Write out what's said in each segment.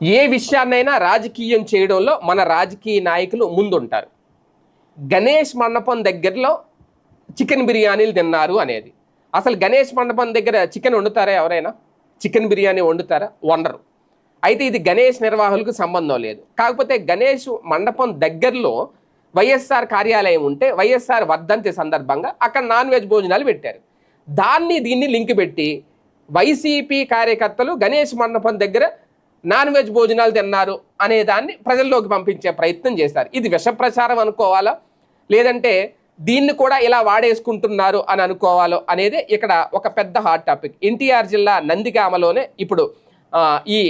ఏ విషయాన్నైనా రాజకీయం చేయడంలో మన రాజకీయ నాయకులు ముందుంటారు. గణేష్ మండపం దగ్గరలో చికెన్ బిర్యానీలు తిన్నారు అనేది. అసలు గణేష్ మండపం దగ్గర చికెన్ వండుతారా ఎవరైనా? చికెన్ బిర్యానీ వండుతారా? వండరు. అయితే ఇది గణేష్ నిర్వాహకులకు సంబంధం లేదు. కాకపోతే గణేష్ మండపం దగ్గరలో వైఎస్ఆర్ కార్యాలయం ఉంటే వైఎస్ఆర్ వర్ధంతి సందర్భంగా అక్కడ నాన్ వెజ్ భోజనాలు పెట్టారు. దాన్ని దీన్ని లింక్ పెట్టి వైసీపీ కార్యకర్తలు గణేష్ మండపం దగ్గర నాన్ వెజ్ భోజనాలు తిన్నారు అనే దాన్ని ప్రజల్లోకి పంపించే ప్రయత్నం చేశారు. ఇది విష ప్రచారం అనుకోవాలా? లేదంటే దీన్ని కూడా ఇలా వాడేసుకుంటున్నారు అని అనుకోవాలో అనేది ఇక్కడ ఒక పెద్ద హాట్ టాపిక్ ఎన్టీఆర్ జిల్లా నందిగామలోనే ఇప్పుడు ఈ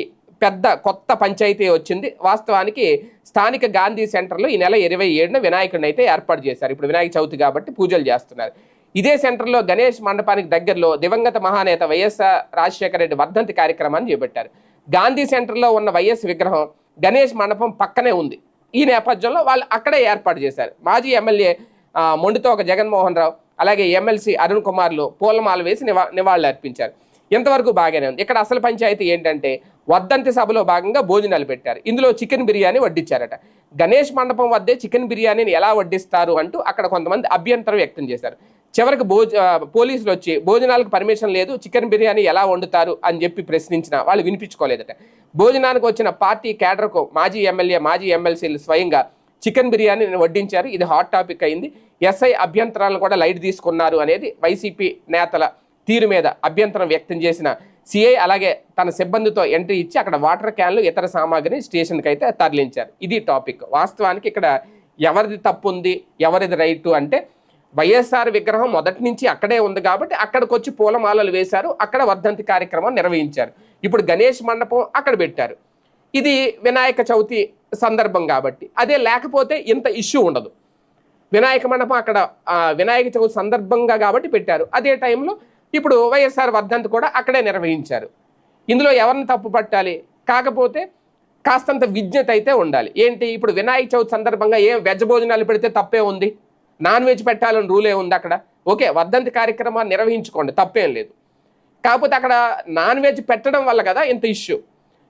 పెద్ద కొత్త పంచాయతీ వచ్చింది. వాస్తవానికి స్థానిక గాంధీ సెంటర్లో ఈ నెల ఇరవై ఏడున వినాయకుడిని అయితే ఏర్పాటు చేశారు. ఇప్పుడు వినాయక చవితి కాబట్టి పూజలు చేస్తున్నారు. ఇదే సెంటర్లో గణేష్ మండపానికి దగ్గరలో దివంగత మహానేత వైఎస్ఆర్ రాజశేఖర రెడ్డి వర్ధంతి కార్యక్రమాన్ని చేపట్టారు. గాంధీ సెంటర్లో ఉన్న వైఎస్ విగ్రహం గణేష్ మండపం పక్కనే ఉంది. ఈ నేపథ్యంలో వాళ్ళు అక్కడే ఏర్పాటు చేశారు. మాజీ ఎమ్మెల్యే మొండితో ఒక జగన్మోహన్ రావు అలాగే ఎమ్మెల్సీ అరుణ్ కుమార్లు పూలమాల వేసి నివా నివాళులు అర్పించారు ఇంతవరకు బాగానే ఉంది. ఇక్కడ అసలు పంచాయతీ ఏంటంటే వద్దంతి సభలో భాగంగా భోజనాలు పెట్టారు. ఇందులో చికెన్ బిర్యానీ వడ్డించారట గణేష్ మండపం వద్దే చికెన్ బిర్యానీని ఎలా వడ్డిస్తారు అంటూ అక్కడ కొంతమంది అభ్యంతరం వ్యక్తం చేశారు. చివరికి భోజ పోలీసులు వచ్చి భోజనాలకు పర్మిషన్ లేదు చికెన్ బిర్యానీ ఎలా వండుతారు అని చెప్పి ప్రశ్నించిన వాళ్ళు వినిపించుకోలేదట. భోజనానికి వచ్చిన పార్టీ కేడర్కు మాజీ ఎమ్మెల్యే మాజీ ఎమ్మెల్సీలు స్వయంగా చికెన్ బిర్యానీని వడ్డించారు. ఇది హాట్ టాపిక్ అయింది. ఎస్ఐ అభ్యంతరాలను కూడా లైట్ తీసుకున్నారు అనేది వైసీపీ నేతల తీరు మీద అభ్యంతరం వ్యక్తం చేసిన సిఐ అలాగే తన సిబ్బందితో ఎంట్రీ ఇచ్చి అక్కడ వాటర్ క్యాన్లు ఇతర సామాగ్రిని స్టేషన్కి అయితే తరలించారు. ఇది టాపిక్ వాస్తవానికి ఇక్కడ ఎవరిది తప్పు ఉంది ఎవరిది రైటు అంటే వైఎస్ఆర్ విగ్రహం మొదటి నుంచి అక్కడే ఉంది కాబట్టి అక్కడికి వచ్చి పూలమాలలు వేశారు అక్కడ వర్ధంతి కార్యక్రమం నిర్వహించారు. ఇప్పుడు గణేష్ మండపం అక్కడ పెట్టారు. ఇది వినాయక చవితి సందర్భం కాబట్టి. అదే లేకపోతే ఇంత ఇష్యూ ఉండదు. వినాయక మండపం అక్కడ వినాయక చవితి సందర్భంగా కాబట్టి పెట్టారు. అదే టైంలో ఇప్పుడు వైఎస్ఆర్ వర్ధంతి కూడా అక్కడే నిర్వహించారు. ఇందులో ఎవరిని తప్పు పట్టాలి? కాకపోతే కాస్తంత విజ్ఞత అయితే ఉండాలి. ఏంటి? ఇప్పుడు వినాయక చవితి సందర్భంగా ఏం వెజ్ భోజనాలు పెడితే తప్పే ఉంది? నాన్ వెజ్ పెట్టాలని రూలే ఉంది అక్కడ. ఓకే వర్ధంతి కార్యక్రమాన్ని నిర్వహించుకోండి తప్పేం లేదు. కాకపోతే అక్కడ నాన్ వెజ్ పెట్టడం వల్ల కదా ఇంత ఇష్యూ.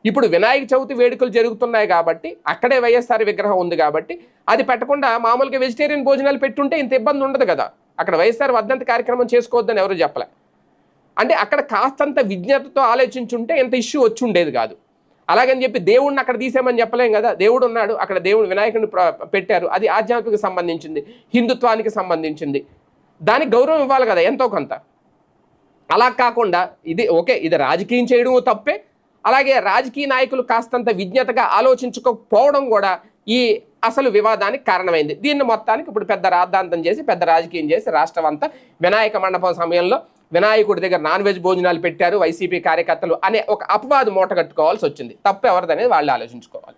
ఇప్పుడు వినాయక చవితి వేడుకలు జరుగుతున్నాయి కాబట్టి అక్కడే వైఎస్ఆర్ విగ్రహం ఉంది కాబట్టి అది పెట్టకుండా మామూలుగా వెజిటేరియన్ భోజనాలు పెట్టుంటే ఇంత ఇబ్బంది ఉండదు కదా. అక్కడ వైఎస్ఆర్ వర్ధంతి కార్యక్రమం చేసుకోవద్దని ఎవరు చెప్పలే. అంటే అక్కడ కాస్తంత విజ్ఞతతో ఆలోచించుంటే ఇంత ఇష్యూ వచ్చి ఉండేది కాదు. అలాగని చెప్పి దేవుడిని అక్కడ తీసేమని చెప్పలేం కదా. దేవుడు ఉన్నాడు అక్కడ దేవుడు వినాయకుడిని పెట్టారు. అది ఆధ్యాత్మిక సంబంధించింది హిందుత్వానికి సంబంధించింది. దానికి గౌరవం ఇవ్వాలి కదా ఎంతో కొంత. అలా కాకుండా ఇది ఓకే ఇది రాజకీయం చేయడం తప్పే. అలాగే రాజకీయ నాయకులు కాస్తంత విజ్ఞతగా ఆలోచించకపోవడం కూడా ఈ అసలు వివాదానికి కారణమైంది. దీన్ని మొత్తానికి ఇప్పుడు పెద్ద రాద్ధాంతం చేసి పెద్ద రాజకీయం చేసి రాష్ట్రం అంతా వినాయక మండపం సమయంలో వినాయకుడి దగ్గర నాన్ వెజ్ భోజనాలు పెట్టారు వైసీపీ కార్యకర్తలు అనే ఒక అపవాదు మూట కట్టుకోవాల్సి వచ్చింది. తప్పు ఎవరిదనేది వాళ్ళు ఆలోచించుకోవాలి.